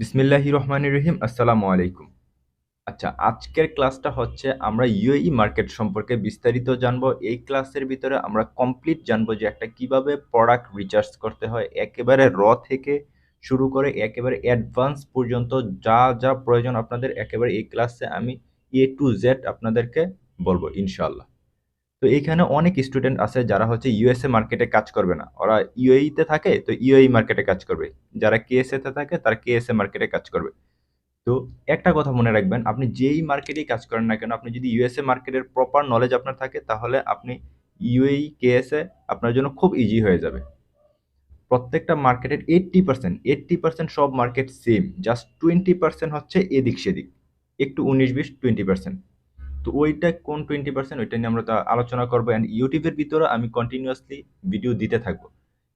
বিসমিল্লাহির রহমানির রহিম, আসসালামু আলাইকুম। আচ্ছা আজকের ক্লাসটা হচ্ছে আমরা ইউএই মার্কেট সম্পর্কে বিস্তারিত জানব। এই ক্লাসের ভিতরে আমরা কমপ্লিট জানব যে একটা কীভাবে প্রোডাক্ট রিচার্জ করতে হয়, একেবারে র থেকে শুরু করে একেবারে অ্যাডভান্স পর্যন্ত যা যা প্রয়োজন আপনাদের, একেবারে এই ক্লাসে আমি এ টু জেড আপনাদেরকে বলব ইনশাল্লাহ তো এইখানে অনেক স্টুডেন্ট আছে যারা হচ্ছে ইউএসএ মার্কেটে কাজ করবে না। ওরা ইউএইতে থাকে, তো ইউএই মার্কেটে কাজ করবে। যারা কেএসএ তে থাকে, তারা কেএসএ মার্কেটে কাজ করবে। তো একটা কথা মনে রাখবেন, আপনি যেই মার্কেটেই কাজ করেন না কেন, আপনি যদি ইউএসএ মার্কেটের প্রপার নলেজ আপনার থাকে, তাহলে আপনি ইউএই কেএসএ আপনার জন্য খুব ইজি হয়ে যাবে। প্রত্যেকটা মার্কেটের এইট্টি পার্সেন্ট এইট্টি পার্সেন্ট সব market same just twenty percent হচ্ছে এদিক সেদিক, একটু উনিশ বিশ টোয়েন্টি পার্সেন্ট তো ওইটা কোন টোয়েন্টি পার্সেন্ট ওইটা নিয়ে আমরা আলোচনা করব অ্যান্ড ইউটিউবের ভিতরে আমি কন্টিনিউয়াসলি ভিডিও দিতে থাকব।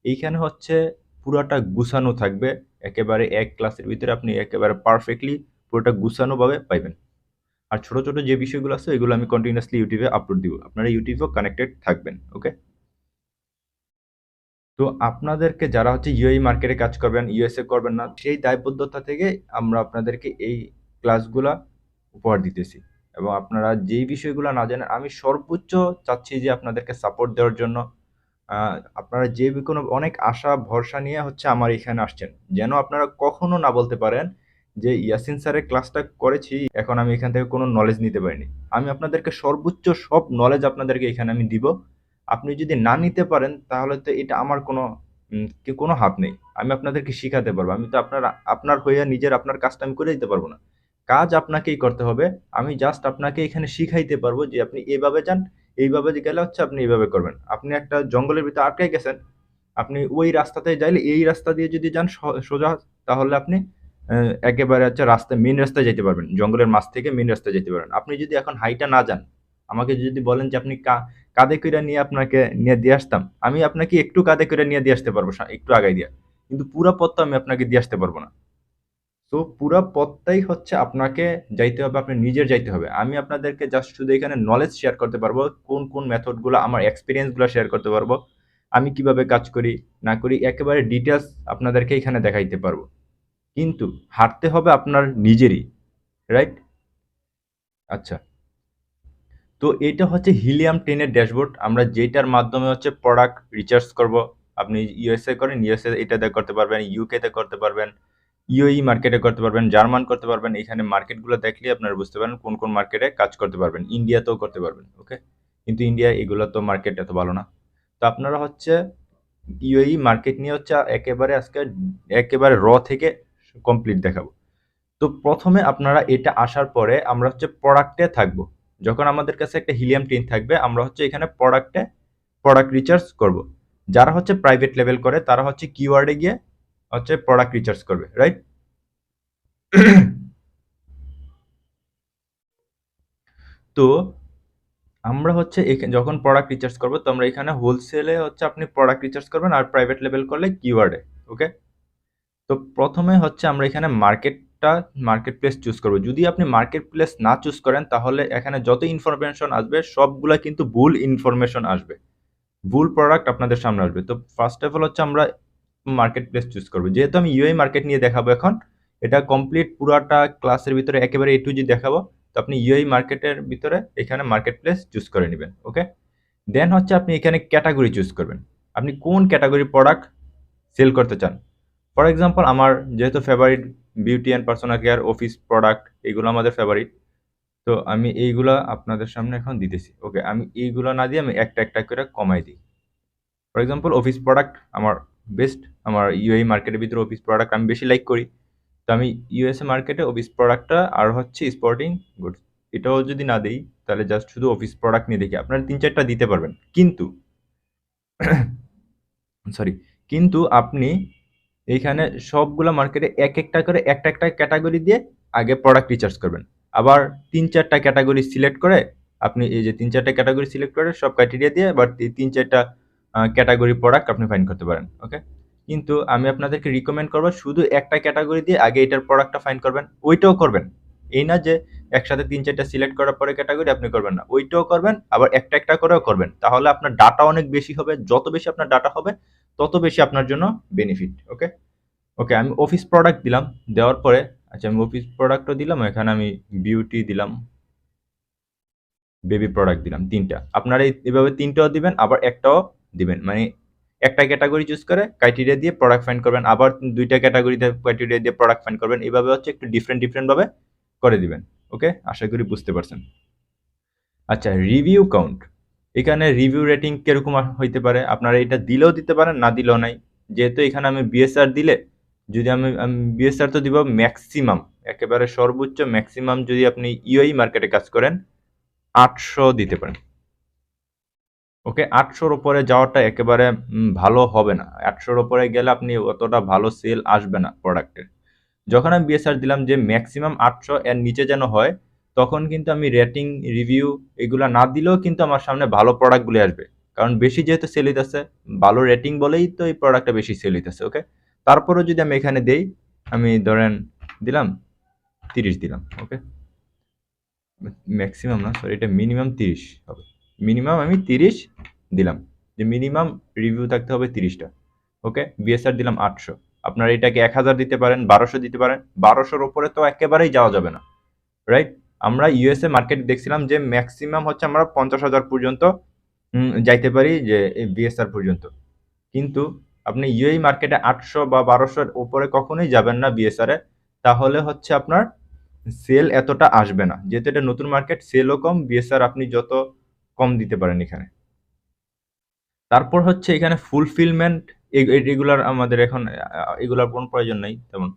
এইখানে হচ্ছে পুরাটা গুছানো থাকবে। একেবারে এক ক্লাসের ভিতরে আপনি একেবারে পারফেক্টলি পুরোটা গুছানোভাবে পাইবেন। আর ছোট ছোট যে বিষয়গুলো আছে এগুলো আমি কন্টিনিউয়াসলি ইউটিউবে আপলোড দিব। আপনারা ইউটিউবেও কানেক্টেড থাকবেন ওকে তো আপনাদেরকে যারা হচ্ছে ইউএই মার্কেটে কাজ করবেন ইউএসএ করবেন না, সেই দায়বদ্ধতা থেকে আমরা আপনাদেরকে এই ক্লাসগুলা উপহার দিতেছি। এবং আপনারা যেই বিষয়গুলো না জানেন, আমি সর্বোচ্চ চাচ্ছি যে আপনাদেরকে সাপোর্ট দেওয়ার জন্য। আপনারা যে কোনো অনেক আশা, ভরসা নিয়ে হচ্ছে আমার এখানে আসছেন। যেন আপনারা কখনো না বলতে পারেন যে, ইয়াসিন স্যারের ক্লাসটা করেছি, এখন আমি এখান থেকে কোনো নলেজ নিতে পারিনি। আমি আপনাদেরকে সর্বোচ্চ সব নলেজ আপনাদেরকে এখানে আমি দিব। আপনি যদি না নিতে পারেন, তাহলে তো এটা আমার কোনো কোনো হাত নেই। আমি আপনাদেরকে শিখাতে পারব। আমি তো আপনার আপনার হয়ে নিজের আপনার কাজটা আমি করে দিতে পারব না। কাজ আপনাকেই করতে হবে। আমি জাস্ট আপনাকে এখানে শিখাইতে পারব যে আপনি এভাবে যান, এইভাবে গেলে হচ্ছে আপনি এইভাবে করবেন। আপনি একটা জঙ্গলের ভিতরে আটকে গেছেন, আপনি ওই রাস্তাতে যাইলে এই রাস্তা দিয়ে যদি যান সোজা, তাহলে আপনি একেবারে হচ্ছে রাস্তা মেন রাস্তায় যেতে পারবেন। জঙ্গলের মাছ থেকে মেন রাস্তায় যেতে পারবেন। আপনি যদি এখন হাইটা না যান, আমাকে যদি বলেন যে আপনি কাঁধে করে নিয়ে আপনাকে নিয়ে দিয়ে আসতাম, আমি আপনাকে একটু কাঁধে করে নিয়ে দিয়ে আসতে পারব একটু আগাই দিয়ে। কিন্তু পুরো পথ আমি আপনাকে দিয়ে আসতে পারব না। তো পুরো পথটাই হচ্ছে আপনাকে যাইতে হবে, আপনি নিজের যাইতে হবে। আমি আপনাদেরকে জাস্ট শুধু এখানে নলেজ শেয়ার করতে পারব, কোন কোন মেথডগুলো আমার এক্সপিরিয়েন্সগুলো শেয়ার করতে পারব, আমি কীভাবে কাজ করি, না করি, একেবারে ডিটেলস আপনাদেরকে এখানে দেখাইতে পারব। কিন্তু হারতে হবে আপনার নিজেরই রাইট আচ্ছা। তো এটা হচ্ছে হিলিয়াম টেনের ড্যাশবোর্ড আমরা যেটার মাধ্যমে হচ্ছে প্রোডাক্ট রিচার্জ করব, আপনি ইউএসএ করেন ইউএসএ এটাতে করতে পারবেন ইউকেতে করতে পারবেন ইউএই মার্কেটে করতে পারবেন, জার্মান করতে পারবেন, এখানে মার্কেটগুলো দেখলে আপনারা বুঝতে পারেন কোন কোন মার্কেটে কাজ করতে পারবেন, ইন্ডিয়াতেও করতে পারবেন, ওকে? কিন্তু ইন্ডিয়া এগুলো তো মার্কেট এত ভালো না। তো আপনারা হচ্ছে ইউএই মার্কেট নিয়ে হচ্ছে একেবারে আজকে একেবারে র থেকে কমপ্লিট দেখাবো। তো প্রথমে আপনারা এটা আসার পরে আমরা হচ্ছে প্রোডাক্টে থাকব। যখন আমাদের কাছে একটা হিলিয়াম টিন থাকবে, আমরা হচ্ছে এখানে প্রোডাক্টে প্রোডাক্ট রিচার্জ করব। যারা হচ্ছে প্রাইভেট লেভেল করে, তারা হচ্ছে কিওয়ার্ডে গিয়ে হচ্ছে প্রোডাক্ট রিচার্জ করবে রাইট তো আমরা হচ্ছে যখন প্রোডাক্ট রিচার্জ করব, তো আমরা এখানে হোলসেলে হচ্ছে আপনি প্রোডাক্ট রিচার্জ করবেন আর প্রাইভেট লেভেল করলে কিওয়ার্ডে ওকে তো প্রথমে হচ্ছে আমরা এখানে মার্কেটটা মার্কেট প্লেস চুজ করব। যদি আপনি মার্কেট প্লেস না চুজ করেন, তাহলে এখানে যত ইনফরমেশন আসবে, সবগুলা কিন্তু ভুল ইনফরমেশন আসবে। ভুল প্রোডাক্ট আপনাদের সামনে আসবে। তো ফার্স্ট অফ অল হচ্ছে আমরা মার্কেট প্লেস চুজ করব। যেহেতু আমি ইউআই মার্কেট নিয়ে দেখাবো এখন, এটা কমপ্লিট পুরাটা ক্লাসের ভিতরে একেবারে এ টু জি দেখাবো। তো আপনি ইউআই মার্কেটের ভিতরে এখানে মার্কেট প্লেস চুজ করে নেবেন ওকে দেন হচ্ছে আপনি এখানে ক্যাটাগরি চুজ করবেন। আপনি কোন ক্যাটাগরি প্রোডাক্ট সেল করতে চান? ফর এক্সাম্পল আমার যেহেতু favourite beauty and personal care office product এগুলো আমাদের ফেভারিট তো আমি এইগুলা আপনাদের সামনে এখন দিতেছি ওকে আমি এইগুলো না দিয়ে আমি একটা একটা করে কমাই দিই। ফর এক্সাম্পল অফিস প্রোডাক্ট আমার বেস্ট আমার ইউএই মার্কেটের ভিতরে অফিস প্রোডাক্ট আমি বেশি লাইক করি। তো আমি ইউএসএ মার্কেটে অফিস প্রোডাক্টটা আর হচ্ছে স্পোর্টিং গুডস এটাও যদি না দিই, তাহলে জাস্ট শুধু অফিস প্রোডাক্ট নিয়ে দেখি। আপনারা তিন চারটা দিতে পারবেন। কিন্তু সরি কিন্তু আপনি এইখানে সবগুলো মার্কেটে এক একটা করে একটা একটা ক্যাটাগরি দিয়ে আগে প্রোডাক্ট রিচার্জ করবেন। আবার তিন চারটা ক্যাটাগরি সিলেক্ট করে, আপনি এই যে তিন চারটা ক্যাটাগরি সিলেক্ট করে সব ক্রাইটেরিয়া দিয়ে এবার তি- তিন চারটা ক্যাটাগরি প্রোডাক্ট আপনি ফাইন করতে পারেন ওকে কিন্তু আমি আপনাদেরকে রিকমেন্ড করব শুধু একটা ক্যাটাগরি দিয়ে আগে এটার প্রোডাক্টটা ফাইন করবেন, ওইটাও করবেন। এই না যে একসাথে তিন চারটা সিলেক্ট করার পরে ক্যাটাগরি আপনি করবেন না, ওইটাও করবেন, আবার একটা একটা করেও করবেন। তাহলে আপনার ডাটা অনেক বেশি হবে, যত বেশি আপনার ডাটা হবে, তত বেশি আপনার জন্য বেনিফিট ওকে ওকে আমি অফিস প্রোডাক্ট দিলাম, দেওয়ার পরে আচ্ছা আমি অফিস প্রোডাক্টও দিলাম, এখানে আমি বিউটি দিলাম বেবি প্রোডাক্ট দিলাম, তিনটা। আপনারা এই- এভাবে তিনটাও দিবেন, আবার একটাও দিবেন। মানে একটা ক্যাটাগরি চুজ করে ক্রাইটেরিয়া দিয়ে প্রোডাক্ট ফাইন্ড করবেন, আবার দুইটা ক্যাটাগরিতে ক্রাইটেরিয়া দিয়ে প্রোডাক্ট ফাইন্ড করবেন এইভাবে হচ্ছে একটু ডিফারেন্ট ডিফারেন্ট ভাবে করে দিবেন। ওকে আশা করি বুঝতে পারছেন। আচ্ছা রিভিউ কাউন্ট এখানে রিভিউ রেটিং কীরকম হইতে পারে? আপনারা এটা দিলেও দিতে পারেন, না দিলেও নাই। যেহেতু এখানে আমি বিএসআর দিলে, যদি আমি বিএসআর তো দিব ম্যাক্সিমাম একেবারে সর্বোচ্চ ম্যাক্সিমাম যদি আপনি ইউআই মার্কেটে কাজ করেন, আটশো দিতে পারেন। ওকে? আটশোর উপরে যাওয়াটা একেবারে ভালো হবে না। আটশোর উপরে গেলে আপনি অতটা ভালো সেল আসবে না প্রোডাক্টের যখন আমি বিএসআর দিলাম যে ম্যাক্সিমাম আটশো এর নিচে যেন হয়, তখন কিন্তু আমি রেটিং রিভিউ এগুলা না দিলেও কিন্তু আমার সামনে ভালো প্রোডাক্টগুলি আসবে। কারণ বেশি যেহেতু সেল হইতেছে, ভালো রেটিং বলেই তো এই প্রোডাক্টটা বেশি সেল হইতেছে ওকে তারপরেও যদি আমি এখানে দেই, আমি ধরেন দিলাম তিরিশ দিলাম ওকে ম্যাক্সিমাম না সরি এটা মিনিমাম তিরিশ হবে। মিনিমাম আমি তিরিশ দিলাম। যে মিনিমাম রিভিউ থাকতে হবে তিরিশটা। ওকে বিএসআর দিলাম আটশো। আপনারা এটাকে এক হাজার দিতে পারেন, বারোশো দিতে পারেন। বারোশোর ওপরে তো একেবারেই যাওয়া যাবে না। রাইট আমরা ইউএসএ মার্কেট দেখছিলাম যে ম্যাক্সিমাম হচ্ছে আমরা পঞ্চাশ হাজার পর্যন্ত যাইতে পারি যে বিএসআর পর্যন্ত। কিন্তু আপনি ইউএই মার্কেটে আটশো বা বারোশোর উপরে কখনোই যাবেন না বিএসআর তাহলে হচ্ছে আপনার সেল এতটা আসবে না। যেহেতু এটা নতুন মার্কেট সেলও কম। বিএসআর আপনি যত কম দিতে পারেন এখানে। তারপর হচ্ছে এখানে ফুলফিলমেন্ট এগুলার আমাদের এখন এগুলার কোনো প্রয়োজন নেই। তেমন,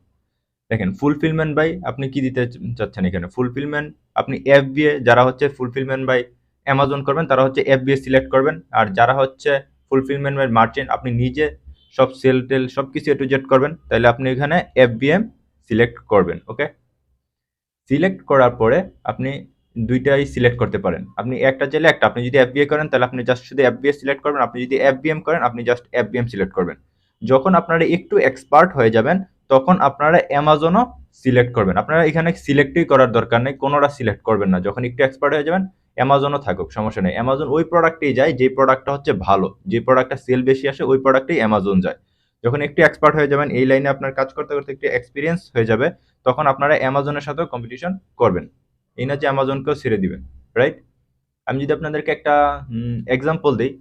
দেখেন ফুলফিলমেন্ট বাই আপনি কি দিতে চাচ্ছেন এখানে? ফুলফিলমেন্ট আপনি এফবিএ যারা হচ্ছে ফুলফিলমেন্ট বাই অ্যামাজন করবেন, তারা হচ্ছে এফবিএ সিলেক্ট করবেন। আর যারা হচ্ছে ফুলফিলমেন্ট বাই মার্চেন্ট আপনি নিজে সব সেল টেল সব কিছু এ টু জেড করবেন তাহলে আপনি এখানে এফবিএম সিলেক্ট করবেন ওকে সিলেক্ট করার পরে আপনি দুইটাই সিলেক্ট করতে পারেন। আপনি একটা চাইলে একটা, আপনি যদি এফবিএ করেন তাহলে আপনি জাস্ট শুধু এফবিএ সিলেক্ট করবেন, আপনি যদি এফবিএম করেন আপনি জাস্ট এফবিএম সিলেক্ট করবেন। যখন আপনারা একটু এক্সপার্ট হয়ে যাবেন, তখন আপনারা অ্যামাজনও সিলেক্ট করবেন। আপনারা এখানে সিলেক্টই করার দরকার নেই কোনোটা সিলেক্ট করবেন না। যখন একটু এক্সপার্ট হয়ে যাবেন অ্যামাজনও থাকুক, সমস্যা নেই। অ্যামাজন ওই প্রোডাক্টেই যায় যে প্রোডাক্টটা হচ্ছে ভালো। যে প্রোডাক্টটা সেল বেশি আসে, ওই প্রোডাক্টেই অ্যামাজন যায়। যখন একটু এক্সপার্ট হয়ে যাবেন, এই লাইনে আপনার কাজ করতে করতে একটু এক্সপিরিয়েন্স হয়ে যাবে, তখন আপনারা অ্যামাজনের সাথেও কম্পিটিশন করবেন। এই না যে অ্যামাজনকেও ছেড়ে দিবেন রাইট আমি যদি আপনাদেরকে একটা এক্সাম্পল দিই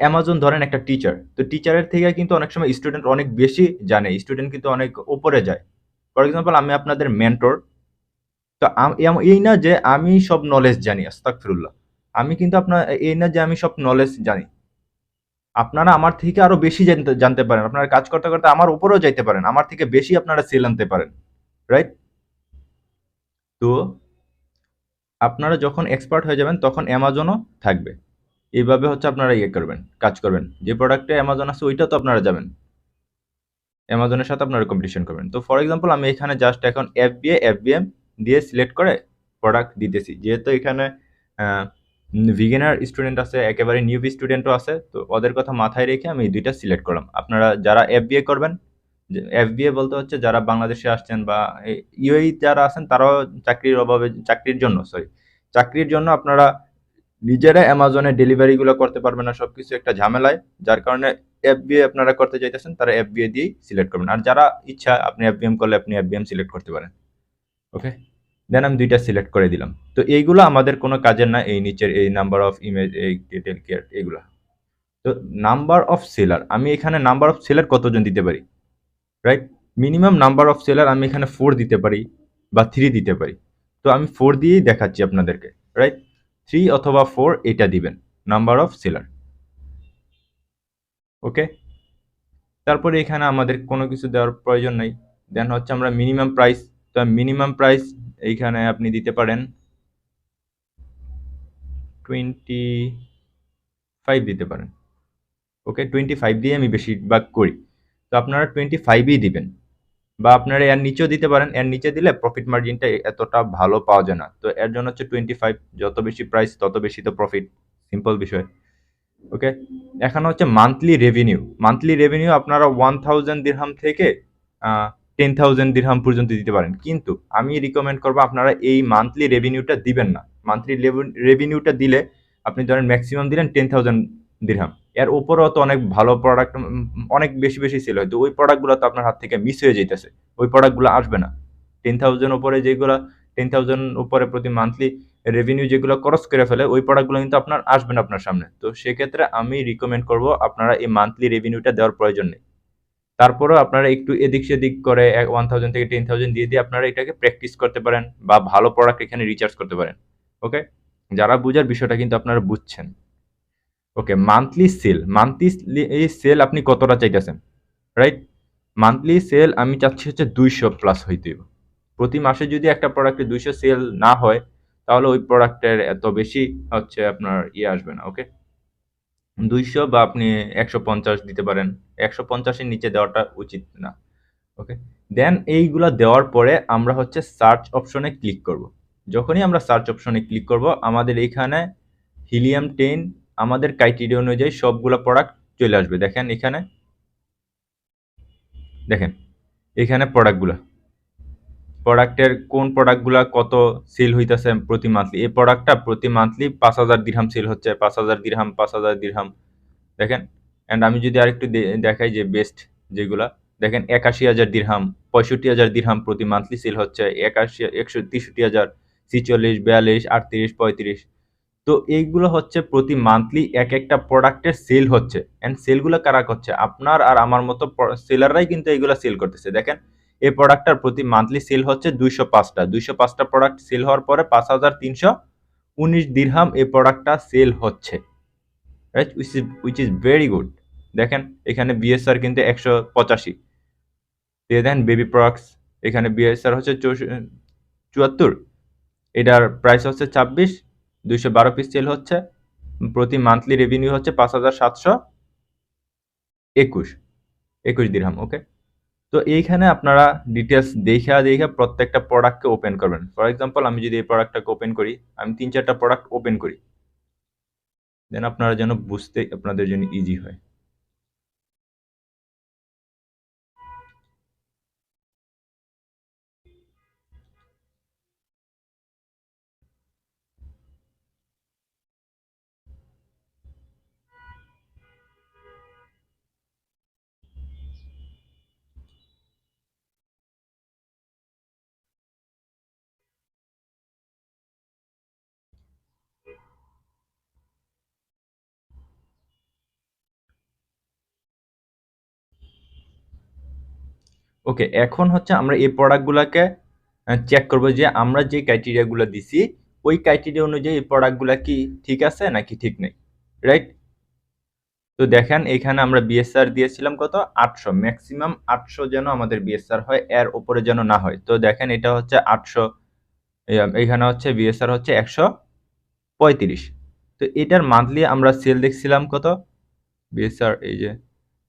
অ্যামাজন ধরেন একটা টিচার তো টিচারের থেকে কিন্তু অনেক সময় স্টুডেন্ট অনেক বেশি জানে স্টুডেন্ট কিন্তু অনেক উপরে যায়। ফর এক্সাম্পল আমি আপনাদের মেন্টর তো এই না যে আমি সব নলেজ জানি আস্তাকফিরুল্লাহ আমি কিন্তু আপনার এই না যে আমি সব নলেজ জানি। আপনারা আমার থেকে আরও বেশি জানতে জানতে পারেন, আপনারা কাজ করতে করতে আমার উপরেও যাইতে পারেন, আমার থেকে বেশি আপনারা সেল আনতে পারেন রাইট তো আপনারা যখন এক্সপার্ট হয়ে যাবেন, তখন অ্যামাজনও থাকবে। এইভাবে হচ্ছে আপনারা ইয়ে করবেন, কাজ করবেন। যে প্রোডাক্টে অ্যামাজন আছে, ওইটা তো আপনারা যাবেন। অ্যামাজনের সাথে আপনারা কম্পিটিশন করবেন। তো ফর এক্সাম্পল আমি এখানে জাস্ট এখন এফবিএ এফবিএম দিয়ে সিলেক্ট করে প্রোডাক্ট দিতেছি। যেহেতু এখানে ভিগেনার স্টুডেন্ট আছে, একেবারে নিউবি স্টুডেন্টও আছে, তো ওদের কথা মাথায় রেখে আমি দুইটা সিলেক্ট করলাম। আপনারা যারা এফবিএ করবেন এফবিএ বলতে হচ্ছে যারা বাংলাদেশে আসছেন বা ইউএই যারা আছেন তারাও চাকরির অভাবে, চাকরির জন্য সরি চাকরির জন্য আপনারা নিজেরা অ্যামাজনে ডেলিভারিগুলো করতে পারবেন না, সবকিছু একটা ঝামেলায়, যার কারণে এফবিএ আপনারা করতে চাইতেছেন, তারা এফবিএ দিয়েই সিলেক্ট করবেন। আর যারা ইচ্ছা, আপনি এফবিএম করলে আপনি এফবিএম সিলেক্ট করতে পারেন। ওকে দেন আমি দুইটা সিলেক্ট করে দিলাম। তো এইগুলো আমাদের কোনো কাজের না, এই নিচের, এই নাম্বার অফ ইমেজ এই ডিটেল কেয়ার এইগুলা তো নাম্বার অফ সেলার আমি এখানে নাম্বার অফ সেলার কতজন দিতে পারি? Right minimum number of seller আমি এখানে ফোর দিতে পারি বা থ্রি দিতে পারি। তো আমি ফোর দিয়েই দেখাচ্ছি আপনাদেরকে রাইট থ্রি অথবা ফোর এটা দিবেন নাম্বার অফ সেলার ওকে তারপরে এখানে আমাদের কোনো কিছু দেওয়ার প্রয়োজন নেই। দেন হচ্ছে আমরা মিনিমাম প্রাইস তো মিনিমাম প্রাইস এইখানে আপনি দিতে পারেন। টোয়েন্টি ফাইভ দিতে পারেন। ওকে টোয়েন্টি ফাইভ দিয়ে আমি বেশিরভাগ করি। তো আপনারা টোয়েন্টি ফাইভই দিবেন। বা আপনারা এর নিচেও দিতে পারেন, এর নিচে দিলে প্রফিট মার্জিনটা এতটা ভালো পাওয়া যায় না। তো এর জন্য হচ্ছে টোয়েন্টি ফাইভ যত বেশি প্রাইস তত বেশি তো প্রফিট সিম্পল বিষয়। ওকে এখানে হচ্ছে মান্থলি রেভিনিউ মান্থলি রেভিনিউ আপনারা ওয়ান থাউজেন্ড দিরহাম থেকে টেন থাউজেন্ড দিরহাম পর্যন্ত দিতে পারেন। কিন্তু আমি রিকমেন্ড করব আপনারা এই মান্থলি রেভিনিউটা দিবেন না। মান্থলি রেভিনিউটা দিলে আপনি ধরেন ম্যাক্সিমাম দিলেন টেন থাউজেন্ড দিরহাম এর উপরেও তো অনেক ভালো প্রোডাক্ট অনেক বেশি বেশি সেল হয় তো ওই প্রোডাক্টগুলো তো আপনার হাত থেকে মিস হয়ে যেতেছে ওই প্রোডাক্টগুলো আসবে না। টেন থাউজেন্ড উপরে যেগুলো টেন থাউজেন্ড উপরে প্রতি মান্থলি রেভিনিউ যেগুলো ক্রস করে ফেলে, ওই প্রোডাক্টগুলো কিন্তু আপনার আসবে না আপনার সামনে। তো সেক্ষেত্রে আমি রিকমেন্ড করব আপনারা এই মান্থলি রেভিনিউটা দেওয়ার প্রয়োজন নেই। তারপরেও আপনারা একটু এদিক সেদিক করে ওয়ান থাউজেন্ড থেকে টেন থাউজেন্ড দিয়ে দিয়ে আপনারা এটাকে প্র্যাকটিস করতে পারেন বা ভালো প্রোডাক্ট এখানে রিচার্জ করতে পারেন। ওকে যারা বুঝার বিষয়টা কিন্তু আপনারা বুঝছেন। ওকে মান্থলি সেল মান্থলি এই সেল আপনি কতটা চাইতেছেন? রাইট মান্থলি সেল আমি চাচ্ছি হচ্ছে দুইশো প্লাস হইতে প্রতি মাসে যদি একটা প্রোডাক্টে দুইশো সেল না হয়, তাহলে ওই প্রোডাক্টের এত বেশি হচ্ছে আপনার ইয়ে আসবে না ওকে দুইশো বা আপনি একশো পঞ্চাশ দিতে পারেন। একশো পঞ্চাশের নিচে দেওয়াটা উচিত না ওকে দেন এইগুলো দেওয়ার পরে আমরা হচ্ছে সার্চ অপশনে ক্লিক করব। যখনই আমরা সার্চ অপশনে ক্লিক করব, আমাদের এইখানে হিলিয়াম টেন আমাদের ক্রাইটেরিয়া অনুযায়ী সবগুলো প্রোডাক্ট চলে আসবে। দেখেন এখানে। দেখেন, এখানে প্রোডাক্টগুলো প্রোডাক্টের কোন প্রোডাক্টগুলা কত সেল হইতেছে প্রতি মান্থলি এই প্রোডাক্টটা প্রতি মান্থলি পাঁচ হাজার দিরহাম সেল হচ্ছে। পাঁচ হাজার দিরহাম পাঁচ হাজার দিরহাম দেখেন অ্যান্ড আমি যদি আরেকটু দেখাই যে বেস্ট যেগুলা, দেখেন একাশি হাজার দিরহাম পঁয়ষট্টি হাজার দিরহাম প্রতি মান্থলি সেল হচ্ছে। একাশি, একশো তেষট্টি হাজার, ছিচল্লিশ, বিয়াল্লিশ, আটত্রিশ, পঁয়ত্রিশ। তো এইগুলো হচ্ছে প্রতি মান্থলি এক একটা প্রোডাক্টের সেল হচ্ছে। অ্যান্ড সেলগুলো কারা করছে? আপনার আর আমার মতো সেলাররাই কিন্তু এইগুলো সেল করতেছে। দেখেন, এই প্রোডাক্টটার প্রতি মান্থলি সেল হচ্ছে দুইশো পাঁচটা। দুইশো পাঁচটা প্রোডাক্ট সেল হওয়ার পরে পাঁচ হাজার তিনশো উনিশ দিরহাম এই প্রোডাক্টটা সেল হচ্ছে। Right which is which is very good দেখেন, এখানে বিএসআর কিন্তু একশো পঁচাশি। দিয়ে দেন বেবি প্রোডাক্টস এখানে বিএসআর হচ্ছে চুয়াত্তর। এটার প্রাইস হচ্ছে ছাব্বিশ। দুইশো বারো পিস সেল হচ্ছে। প্রতি মান্থলি রেভিনিউ হচ্ছে পাঁচ হাজার সাতশো একুশ একুশ দিরহাম ওকে তো এইখানে আপনারা ডিটেলস দেখা দেখা প্রত্যেকটা প্রোডাক্টকে ওপেন করবেন। ফর এক্সাম্পল আমি যদি এই প্রোডাক্টটাকে ওপেন করি, আমি তিন চারটা প্রোডাক্ট ওপেন করি। দেন আপনারা যেন বুঝতে, আপনাদের জন্য ইজি হয়। ওকে এখন হচ্ছে আমরা এই প্রোডাক্টগুলোকে চেক করব যে আমরা যে ক্রাইটেরিয়াগুলো দিছি, ওই ক্রাইটেরিয়া অনুযায়ী এই প্রোডাক্টগুলো কি ঠিক আছে নাকি ঠিক নেই রাইট তো দেখেন, এখানে আমরা বিএসআর দিয়েছিলাম কত? আটশো। ম্যাক্সিমাম আটশো যেন আমাদের বিএসআর হয়, এর ওপরে যেন না হয়। তো দেখেন, এটা হচ্ছে আটশো এখানে হচ্ছে বিএসআর হচ্ছে একশো পঁয়ত্রিশ। তো এটার মান্থলি আমরা সেল দেখছিলাম কত? বিএসআর এই যে।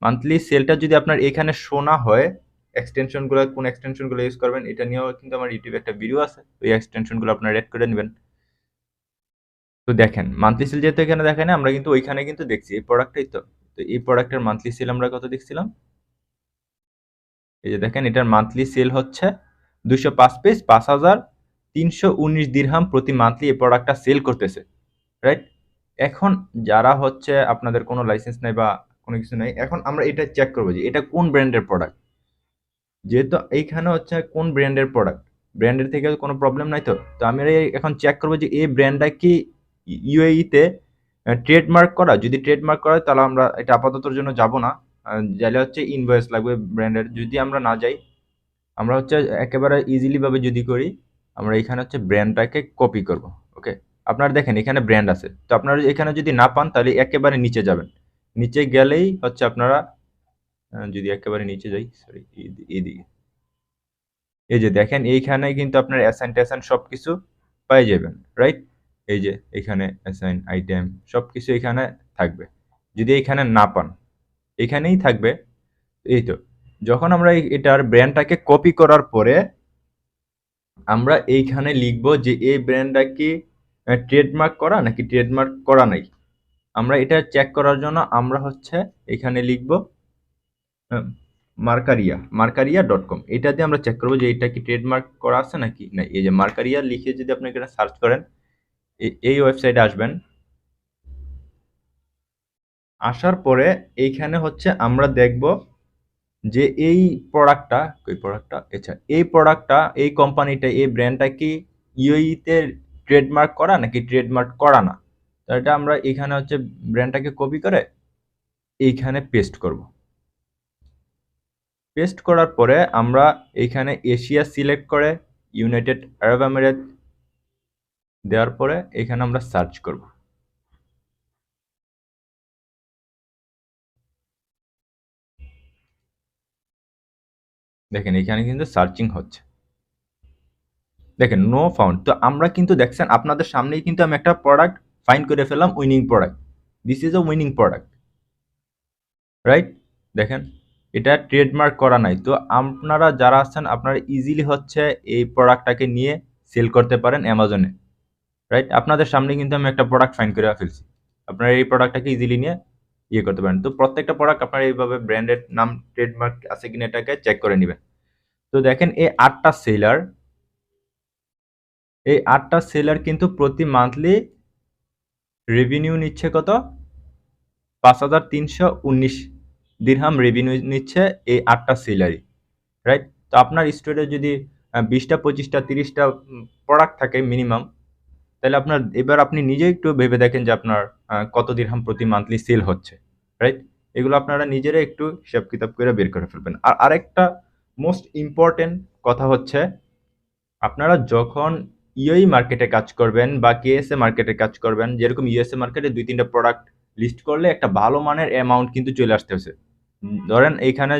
মান্থলি সেলটা যদি আপনার এখানে শোনা হয় এক্সটেনশনগুলো কোন এক্সটেনশনগুলো ইউজ করবেন, এটা নিয়েও কিন্তু আমার ইউটিউবে একটা ভিডিও আছে। ওই এক্সটেনশনগুলো আপনারা রেড করে নেবেন। তো দেখেন মান্থলি সেল যেহেতু এখানে দেখেন আমরা কিন্তু ওইখানে কিন্তু দেখছি এই প্রোডাক্টটাই তো। তো এই প্রোডাক্টের মান্থলি সেল আমরা কত দেখছিলাম? এই যে দেখেন, এটার মান্থলি সেল হচ্ছে দুশো পাঁচ পিস পাঁচ হাজার তিনশো উনিশ দিরহাম প্রতি মান্থলি এই প্রোডাক্টটা সেল করতেছে। রাইট এখন যারা হচ্ছে আপনাদের কোনো লাইসেন্স নেই বা কোনো কিছু নেই, এখন আমরা এটা চেক করব যে এটা কোন ব্র্যান্ডের প্রোডাক্ট যেহেতু এইখানে হচ্ছে কোন ব্র্যান্ডের প্রোডাক্ট ব্র্যান্ডের থেকে কোনো প্রবলেম নাই তো? তো আমি এখন চেক করব যে এই ব্র্যান্ডটা কি ইউএইতে ট্রেডমার্ক করা? যদি ট্রেডমার্ক করা তাহলে আমরা এটা আপাততর জন্য যাব না। যাইলে হচ্ছে ইনভয়েস লাগবে ব্র্যান্ডের যদি আমরা না যাই, আমরা হচ্ছে একেবারে ইজিলিভাবে যদি করি, আমরা এখানে হচ্ছে ব্র্যান্ডটাকে কপি করব ওকে আপনারা দেখেন, এখানে ব্র্যান্ড আছে। তো আপনারা এখানে যদি না পান, তাহলে একেবারে নিচে যাবেন। নিচে গেলেই হচ্ছে আপনারা যদি একেবারে নিচে যাই সরি এদিকে এই যে দেখেন, এইখানে কিন্তু আপনার অ্যাসাইন ট্যাসাইন সব কিছু পাই যাবেন রাইট এই যে এখানে অ্যাসাইন আইটেম সব কিছু এখানে থাকবে। যদি এখানে না পান, এখানেই থাকবে। এই তো, যখন আমরা এটার ব্র্যান্ডটাকে কপি করার পরে আমরা এইখানে লিখব যে এই ব্র্যান্ডটা কি ট্রেডমার্ক করা নাকি ট্রেডমার্ক করা নাই। আমরা এটা চেক করার জন্য আমরা হচ্ছে এখানে লিখব মার্কারিয়া মার্কারিয়া ডট কম এটা দিয়ে আমরা চেক করব যে এটা কি ট্রেডমার্ক করা আছে নাকি? না, এই যে মার্কারিয়া লিখে যদি আপনি এখানে সার্চ করেন এই ওয়েবসাইটে আসবেন। আসার পরে এইখানে হচ্ছে আমরা দেখব যে এই প্রোডাক্টটা ওই প্রোডাক্টটা আচ্ছা এই প্রোডাক্টটা এই কোম্পানিটা এই ব্র্যান্ডটা কি ইউইতে ট্রেডমার্ক করা নাকি ট্রেডমার্ক করা না? তো এটা আমরা এখানে হচ্ছে ব্র্যান্ডটাকে কপি করে এইখানে পেস্ট করব। পেস্ট করার পরে আমরা এইখানে এশিয়া সিলেক্ট করে ইউনাইটেড আরব আমিরাত দেওয়ার পরে এখানে আমরা সার্চ করব। দেখেন, এখানে কিন্তু সার্চিং হচ্ছে। দেখেন নো ফাউন্ড তো আমরা কিন্তু, দেখছেন, আপনাদের সামনেই কিন্তু আমি একটা প্রোডাক্ট ফাইন করে ফেললাম winning product this is a winning product right দেখেন এটা ট্রেডমার্ক করা নাই। তো আপনারা যারা আছেন, আপনারা ইজিলি হচ্ছে এই প্রোডাক্টটাকে নিয়ে সেল করতে পারেন অ্যামাজনে রাইট আপনাদের সামনে কিন্তু আমি একটা প্রোডাক্ট ফাইন করে ফেলছি। আপনারা এই প্রোডাক্টটাকে ইজিলি নিয়ে ইয়ে করতে পারেন। তো প্রত্যেকটা প্রোডাক্ট আপনারা এইভাবে ব্র্যান্ডেড নাম ট্রেডমার্ক আছে কিনা এটাকে চেক করে নেবেন। তো দেখেন, এই আটটা সেলার এই আটটা সেলার কিন্তু প্রতি মান্থলি রেভিনিউ নিচ্ছে কত? পাঁচ হাজার তিনশো উনিশ। দিরহাম রেভিনিউ নিচ্ছে এই আটটা সেলারই রাইট তো আপনার স্টোরে যদি বিশটা, পঁচিশটা, তিরিশটা প্রোডাক্ট থাকে মিনিমাম তাহলে আপনার, এবার আপনি নিজে একটু ভেবে দেখেন যে আপনার কত দিরহাম প্রতি মান্থলি সেল হচ্ছে রাইট এগুলো আপনারা নিজেরা একটু হিসাব কিতাব করে বের করে ফেলবেন। আর আরেকটা মোস্ট ইম্পর্টেন্ট কথা হচ্ছে, আপনারা যখন ইউই মার্কেটে কাজ করবেন বা কেএসএ মার্কেটে কাজ করবেন, যেরকম ইউএসএ মার্কেটে দুই, তিনটা প্রোডাক্ট লিস্ট করলে একটা ভালো মানের অ্যামাউন্ট কিন্তু চলে আসতে হচ্ছে ধরেন এইখানে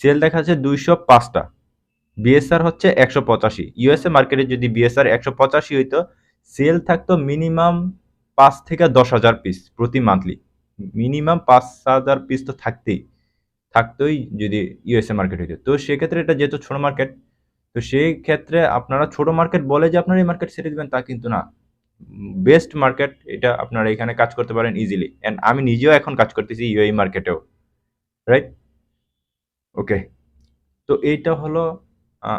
সেল দেখা যাচ্ছে দুইশো পাঁচটা বিএসআর হচ্ছে একশো পঁচাশি। ইউএসএ মার্কেটে যদি বিএসআর একশো পঁচাশি হইতো সেল থাকতো মিনিমাম পাঁচ থেকে দশ হাজার পিস প্রতি মান্থলি মিনিমাম পাঁচ হাজার পিস তো থাকতেই, থাকতোই যদি ইউএসএ মার্কেট হইতো। তো সেক্ষেত্রে এটা যেহেতু ছোট মার্কেট তো সেই ক্ষেত্রে আপনারা ছোট মার্কেট বলে যে আপনারা এই মার্কেট ছেড়ে দেবেন তা কিন্তু না। বেস্ট মার্কেট এটা আপনারা এখানে কাজ করতে পারেন ইজিলি অ্যান্ড আমি নিজেও এখন কাজ করতেছি ইউএই মার্কেটেও রাইট ওকে তো এইটা হলো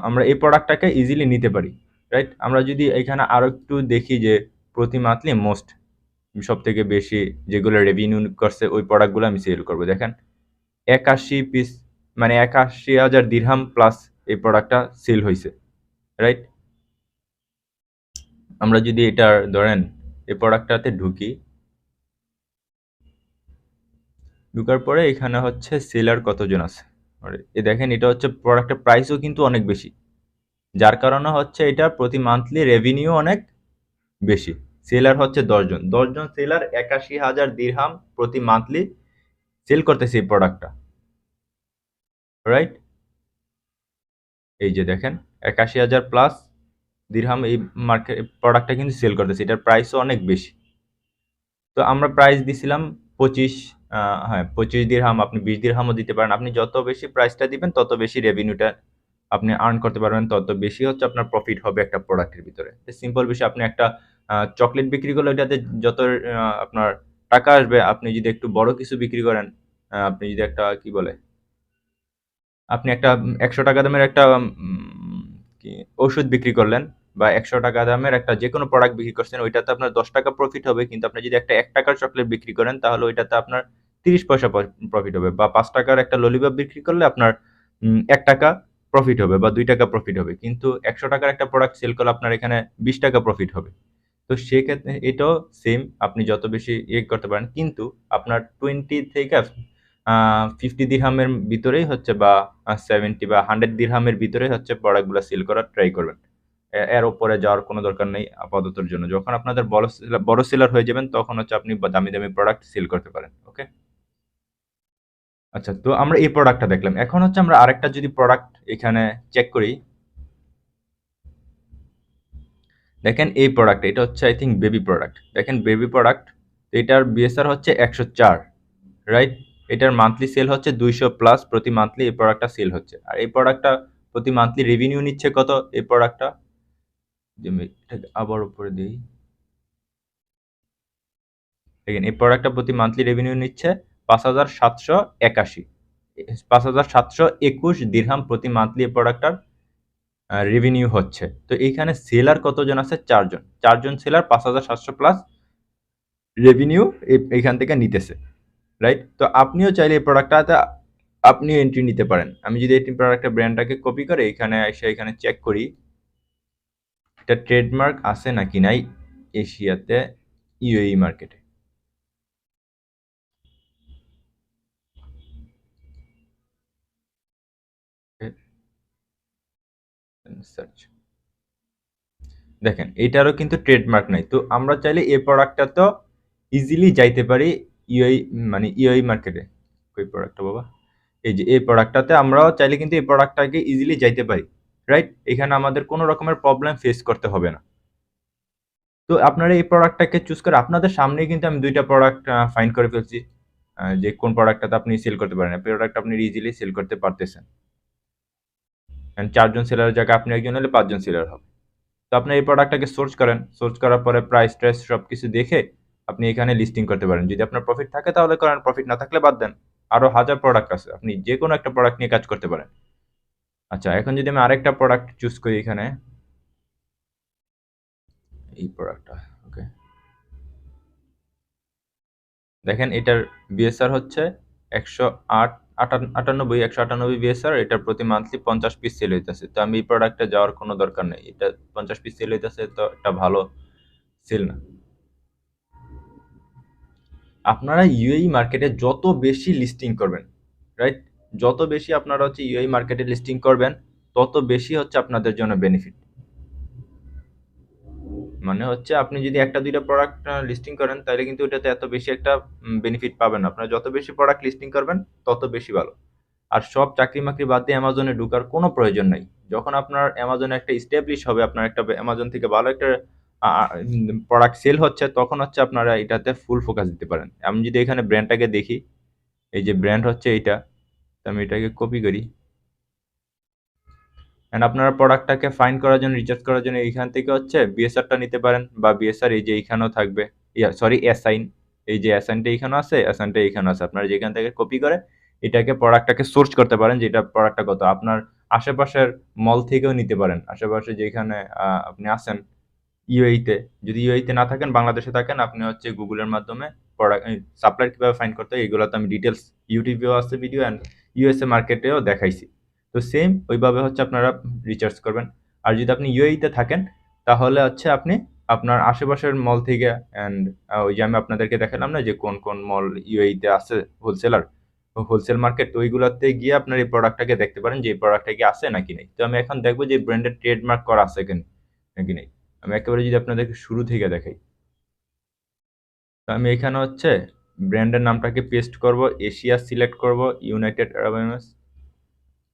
আমরা এই প্রোডাক্টটাকে ইজিলি নিতে পারি। রাইট আমরা যদি এখানে আরও একটু দেখি যে, প্রতি মান্থলি মোস্ট সব থেকে বেশি যেগুলো রেভিনিউ করছে, ওই প্রোডাক্টগুলো আমি সেল করব। দেখেন, একাশি পিস মানে একাশি হাজার দিরহাম প্লাস এই প্রোডাক্টটা সেল হয়েছে রাইট আমরা যদি এটার, ধরেন, এই প্রোডাক্টটাতে ঢুকি ঢুকার পরে এখানে হচ্ছে সেলার কতজন আছে? এ দেখেন, এটা হচ্ছে প্রোডাক্টের প্রাইসও কিন্তু অনেক বেশি। যার কারণে হচ্ছে এটা প্রতি মান্থলি রেভিনিউ অনেক বেশি। সেলার হচ্ছে দশজন। দশজন সেলার একাশি হাজার দিরহাম প্রতি মান্থলি সেল করতেছে এই প্রোডাক্টটা রাইট এই যে দেখেন, একাশি হাজার প্লাস দিরহাম এই মার্কেট প্রোডাক্টটা কিন্তু সেল করতেছে। এটার প্রাইসও অনেক বেশি। তো আমরা প্রাইস দিছিলাম পঁচিশ হ্যাঁ পঁচিশ দিরহাম আপনি বিশ দিরহামও দিতে পারেন। আপনি যত বেশি প্রাইসটা দিবেন, তত বেশি রেভিনিউটা আপনি আর্ন করতে পারবেন। তত বেশি হচ্ছে আপনার প্রফিট হবে একটা প্রোডাক্টের ভিতরে। সিম্পল বিষয়, আপনি একটা চকলেট বিক্রি করলে ওইটাতে যত আপনার টাকা আসবে, আপনি যদি একটু বড় কিছু বিক্রি করেন আপনি যদি একটা, কি বলে? আপনি একটা একশো টাকা দামের একটা ওষুধ বিক্রি করলেন বা একশো টাকা দামের একটা যে কোনো প্রোডাক্ট বিক্রি করছেন, ওইটাতে আপনার দশ টাকা প্রফিট হবে। কিন্তু আপনি যদি একটা, এক টাকার চকলেট বিক্রি করেন, তাহলে ওইটাতে আপনার তিরিশ পয়সা প্রফিট হবে বা পাঁচ টাকার একটা ললিপপ বিক্রি করলে আপনার এক টাকা প্রফিট হবে বা দুই টাকা প্রফিট হবে। কিন্তু একশো টাকার একটা প্রোডাক্ট সেল করলে আপনার এখানে বিশ টাকা প্রফিট হবে। তো সেক্ষেত্রে এটাও সেম আপনি যত বেশি ইয়ে করতে পারেন, কিন্তু আপনার টোয়েন্টি থেকে ফিফটি দিরহামের ভিতরেই হচ্ছে বা সেভেন্টি বা হান্ড্রেড দিরহামের ভিতরেই হচ্ছে প্রোডাক্টগুলো সেল করার ট্রাই করবেন। এর ওপরে যাওয়ার কোনো দরকার নেই আপাততর জন্য। যখন আপনাদের বড় বড় সেলার হয়ে যাবেন, তখন হচ্ছে আপনি দামি দামি প্রোডাক্ট সেল করতে পারেন ওকে আচ্ছা তো আমরা এই প্রোডাক্টটা দেখলাম। এখন হচ্ছে আমরা আরেকটা যদি প্রোডাক্ট এখানে চেক করি। দেখেন এই প্রোডাক্ট এটা হচ্ছে আই থিঙ্ক বেবি প্রোডাক্ট দেখেন বেবি প্রোডাক্ট এটার বিএসআর হচ্ছে একশো চার রাইট এটার মান্থলি সেল হচ্ছে দুইশো প্লাস প্রতি মান্থলি এই প্রোডাক্টটা সেল হচ্ছে। আর এই প্রোডাক্টটা প্রতি মান্থলি রেভিনিউ নিচ্ছে কত এই প্রোডাক্টটা আবার উপরে দিই। দেখেন, এই প্রোডাক্টটা প্রতি মান্থলি রেভিনিউ নিচ্ছে পাঁচ হাজার সাতশো একাশি। পাঁচ হাজার সাতশো একুশ দিরহাম প্রতি মান্থলি প্রোডাক্টটার রেভিনিউ হচ্ছে। তো এইখানে সেলার কতজন আছে? চারজন। চারজন সেলার পাঁচ হাজার সাতশো প্লাস রেভিনিউ এইখান থেকে নিতেছে। রাইট তো আপনিও চাইলে এই প্রোডাক্টটাতে আপনিও এন্ট্রি নিতে পারেন। আমি যদি এই প্রোডাক্টের ব্র্যান্ডটাকে কপি করে, এখানে এসে এখানে চেক করি, এটা ট্রেডমার্ক আছে নাকি নাই এশিয়াতে ইউএই মার্কেটে সার্চ দেখেন এটারও কিন্তু ট্রেডমার্ক নাই। তো আমরা চাইলে এই প্রোডাক্টটা তো ইজিলি যাইতে পারি ইউআই মানে ইউআই মার্কেটে ওই প্রোডাক্টটা বাবা? এই যে, এই প্রোডাক্টটাতে আমরাও চাইলে কিন্তু এই প্রোডাক্টটাকে ইজিলি যাইতে পারি রাইট এখানে আমাদের কোনো রকমের প্রবলেম ফেস করতে হবে না। তো আপনারা এই প্রোডাক্টটাকে চুজ করে, আপনাদের সামনেই কিন্তু আমি দুইটা প্রোডাক্ট ফাইন্ড করে ফেলছি যে কোন প্রোডাক্টটাতে আপনি সেল করতে পারেন। প্রোডাক্ট আপনি ইজিলি সেল করতে পারতেছেন। চারজন সেলারের জায়গায় আপনি একজন হলে পাঁচজন সেলার হবে। তো আপনি এই প্রোডাক্টটাকে সোর্স করেন সোর্চ করার পরে প্রাইস ট্রাইস সব কিছু দেখে আপনি এখানে লিস্টিং করতে পারেন। যদি আপনার প্রফিট থাকে তাহলে করেন প্রফিট না থাকলে বাদ দেন। আরও হাজার প্রোডাক্ট আছে, আপনি যে কোনো একটা প্রোডাক্ট নিয়ে কাজ করতে পারেন। আচ্ছা এখন যদি আমি আরেকটা প্রোডাক্ট চুজ করি এখানে। এই প্রোডাক্টটা ওকে দেখেন এটার বিএসআর হচ্ছে একশো আট আটানব্বই, একশো আটানব্বই বিএসআর এটার প্রতি মান্থলি পঞ্চাশ পিস সেল হইতেছে। তো আমি এই প্রোডাক্টে যাওয়ার কোনো দরকার নেই। এটা পঞ্চাশ পিস সেল হইতেছে, তো এটা ভালো সেল না। আপনারা ইউএই মার্কেটে যত বেশি লিস্টিং করবেন রাইট যত বেশি আপনারা হচ্ছে ইউএই মার্কেটে লিস্টিং করবেন, তত বেশি হচ্ছে আপনাদের জন্য বেনিফিট মানে হচ্ছে আপনি যদি একটা দুইটা প্রোডাক্ট লিস্টিং করেন তাহলে কিন্তু ওটাতে এত বেশি একটা বেনিফিট পাবেন আপনারা যত বেশি প্রোডাক্ট লিস্টিং করবেন তত বেশি ভালো। আর সব চাকরি মাকরি বাদ দিয়ে অ্যামাজনে ঢুকার কোনো প্রয়োজন নাই। যখন আপনার অ্যামাজনে একটা স্টেবলিশ হবে আপনার একটা অ্যামাজন থেকে ভালো একটা প্রোডাক্ট সেল হচ্ছে তখন হচ্ছে আপনারা এটাতে ফুল ফোকাস দিতে পারেন। আমি যদি এখানে ব্র্যান্ডটাকে দেখি এই যে ব্র্যান্ড হচ্ছে এইটা আমি এটাকে কপি করি। অ্যান্ড আপনারা প্রোডাক্টটাকে ফাইন করার জন্য রিচার্জ করার জন্য এইখান থেকে হচ্ছে বিএসআরটা নিতে পারেন বা বিএসআর এই যে এইখানেও থাকবে। ইয়া সরি অ্যাসাইন এই যে অ্যাসাইনটা এইখানেও আছে অ্যাসাইনটা এইখানেও আছে। আপনারা যেখান থেকে কপি করে, এটাকে প্রোডাক্টটাকে সোর্স করতে পারেন, যেটা প্রোডাক্টটা কত। আপনার আশেপাশের মল থেকেও নিতে পারেন। আশেপাশে যেখানে আপনি আসেন ইউএইতে যদি ইউএইতে না থাকেন, বাংলাদেশে থাকেন, আপনি হচ্ছে গুগলের মাধ্যমে প্রোডাক্ট সাপ্লায়ার কীভাবে ফাইন করতে হয় এগুলো তো আমি ডিটেলস ইউটিউবেও আছে ভিডিও অ্যান্ড ইউএসএ মার্কেটেও দেখাইছি। তো সেম ওইভাবে হচ্ছে আপনারা রিচার্জ করবেন। আর যদি আপনি ইউএইতে থাকেন, তাহলে হচ্ছে আপনি আপনার আশেপাশের মল থেকে অ্যান্ড ওই যে আমি আপনাদেরকে দেখালাম না যে কোন কোন মল ইউএইতে আছে হোলসেলার হোলসেল মার্কেট ওইগুলোতে গিয়ে আপনার এই প্রোডাক্টটাকে দেখতে পারেন যে এই প্রোডাক্টটা কি আছে নাকি নেই। তো আমি এখন দেখব যে ব্র্যান্ডের ট্রেডমার্ক করা আছে কিনা, নাকি নেই। আমি একেবারে যদি আপনাদেরকে শুরু থেকে দেখাই। তো আমি এখানে হচ্ছে ব্র্যান্ডের নামটাকে পেস্ট করব এশিয়া সিলেক্ট করব ইউনাইটেড আরব এমিরেটস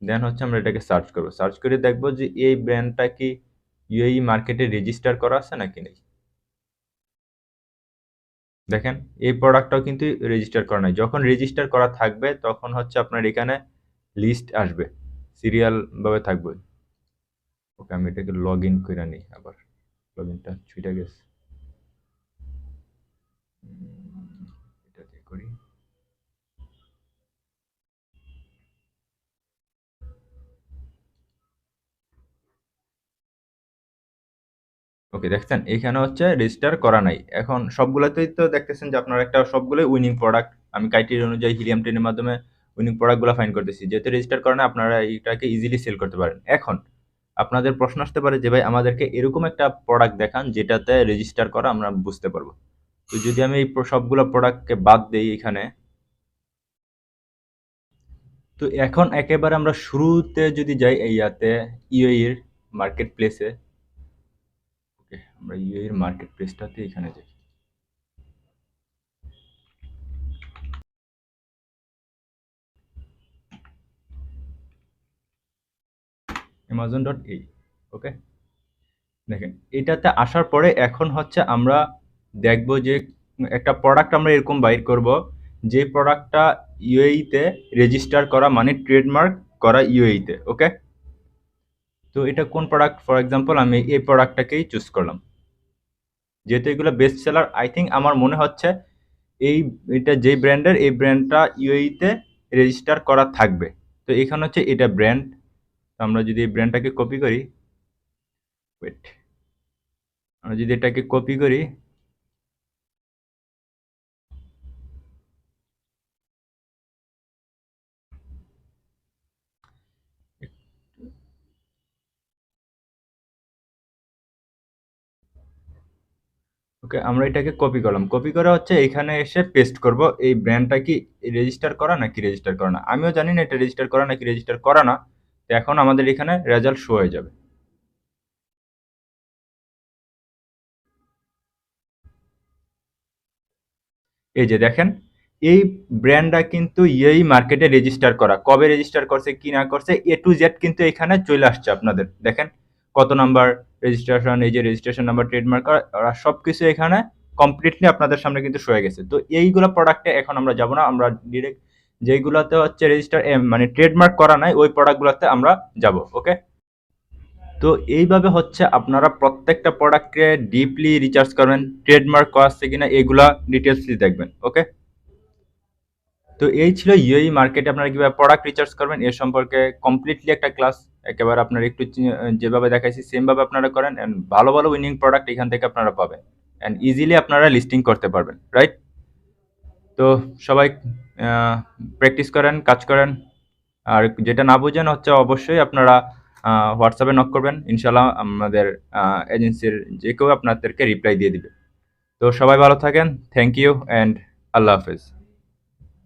দেন হচ্ছে আমরা এটাকে সার্চ করব। সার্চ করে দেখব যে এই ব্র্যান্ডটা কি ইউএই মার্কেটে রেজিস্টার করা আছে নাকি নেই। দেখেন, এই প্রোডাক্টটাও কিন্তু রেজিস্টার করা নাই। যখন রেজিস্টার করা থাকবে, তখন হচ্ছে আপনার এখানে লিস্ট আসবে। সিরিয়ালভাবে থাকবে। ওকে আমি এটাকে লগ ইন করে নিই আবার। লগ ইনটা ছুটে গেছে করি ওকে দেখছেন? এখানে হচ্ছে রেজিস্টার করা নাই। এখন সবগুলোতেই তো দেখতেছেন যে আপনার একটা সবগুলোই উইনিং প্রোডাক্ট আমি ক্রাইটেরিয়া অনুযায়ী হিলিয়াম টেনের মাধ্যমে উইনিং প্রোডাক্টগুলো ফাইন করতেছি। যেহেতু রেজিস্টার করে আপনারা এইটাকে ইজিলি সেল করতে পারেন। এখন আপনাদের প্রশ্ন আসতে পারে যে ভাই, আমাদেরকে এরকম একটা প্রোডাক্ট দেখান যেটাতে রেজিস্টার করা আমরা বুঝতে পারব। তো যদি আমি এই সবগুলো প্রোডাক্টকে বাদ দিই এখানে, তো এখন একেবারে আমরা শুরুতে যদি যাই ইয়াতে ইউএই মার্কেট প্লেসে ওকে, আমরা এর মার্কেট প্লেসটাতে এখানে যাই অ্যামাজন ডট এই ওকে? দেখেন, এটাতে আসার পরে এখন হচ্ছে আমরা দেখব যে একটা প্রোডাক্ট আমরা এরকম বাইর করব, যে প্রোডাক্টটা ইউএইতে রেজিস্টার করা মানে ট্রেডমার্ক করা ইউএইতে ওকে? তো এটা কোন প্রোডাক্ট ফর এক্সাম্পল আমি এই প্রোডাক্টটাকেই চুজ করলাম। যেহেতু এগুলো বেস্ট সেলার আই থিঙ্ক আমার মনে হচ্ছে এই, এটা যে ব্র্যান্ডের এই ব্র্যান্ডটা ইউএইতে রেজিস্টার করা থাকবে। তো এখানে হচ্ছে এটা ব্র্যান্ড তো আমরা যদি এই ব্র্যান্ডটাকে কপি করি ওয়েট আমরা যদি এটাকে কপি করি ওকে আমরা এটাকে কপি করলাম। কপি করা হচ্ছে, এখানে এসে পেস্ট করব। এই ব্র্যান্ডটা কি রেজিস্টার করা নাকি রেজিস্টার করা না? আমিও জানি না এটা রেজিস্টার করা নাকি রেজিস্টার করা না। তো এখন আমাদের এখানে রেজাল্ট শো হয়ে যাবে। এই যে দেখেন, এই ব্র্যান্ডটা কিন্তু এই মার্কেটে রেজিস্টার করা। কবে রেজিস্টার করছে, কি না করছে এ টু জেড কিন্তু এখানে চলে আসছে আপনাদের। দেখেন কত নাম্বার রেজিস্ট্রেশন এই যে রেজিস্ট্রেশন নাম্বার ট্রেডমার্ক ওরা সব কিছু এখানে কমপ্লিটলি আপনাদের সামনে কিন্তু শোয়ে গেছে। তো এইগুলো প্রোডাক্টে এখন আমরা যাব না, আমরা ডিরেক্ট যেইগুলোতে হচ্ছে রেজিস্টার মানে ট্রেডমার্ক করা নাই, ওই প্রোডাক্টগুলোতে আমরা যাব ওকে তো এইভাবে হচ্ছে আপনারা প্রত্যেকটা প্রোডাক্টকে ডিপলি রিচার্জ করবেন ট্রেডমার্ক করা আছে কিনা, এগুলা ডিটেলসলি দেখবেন ওকে তো এই ছিল ইউএই মার্কেটে আপনারা কীভাবে প্রোডাক্ট রিচার্জ করবেন, এর সম্পর্কে কমপ্লিটলি একটা ক্লাস একেবারে আপনারা একটু যেভাবে দেখাইছি সেমভাবে আপনারা করেন অ্যান্ড ভালো ভালো উইনিং প্রোডাক্ট এখান থেকে আপনারা পাবেন অ্যান্ড ইজিলি আপনারা লিস্টিং করতে পারবেন রাইট তো সবাই প্র্যাকটিস করেন, কাজ করেন, আর যেটা না বুঝেন হচ্ছে অবশ্যই আপনারা হোয়াটসঅ্যাপে নক করবেন ইনশাল্লাহ আমাদের এজেন্সির যে কেউ আপনাদেরকে রিপ্লাই দিয়ে দিবে। তো সবাই ভালো থাকেন থ্যাংক ইউ অ্যান্ড আল্লাহ হাফেজ।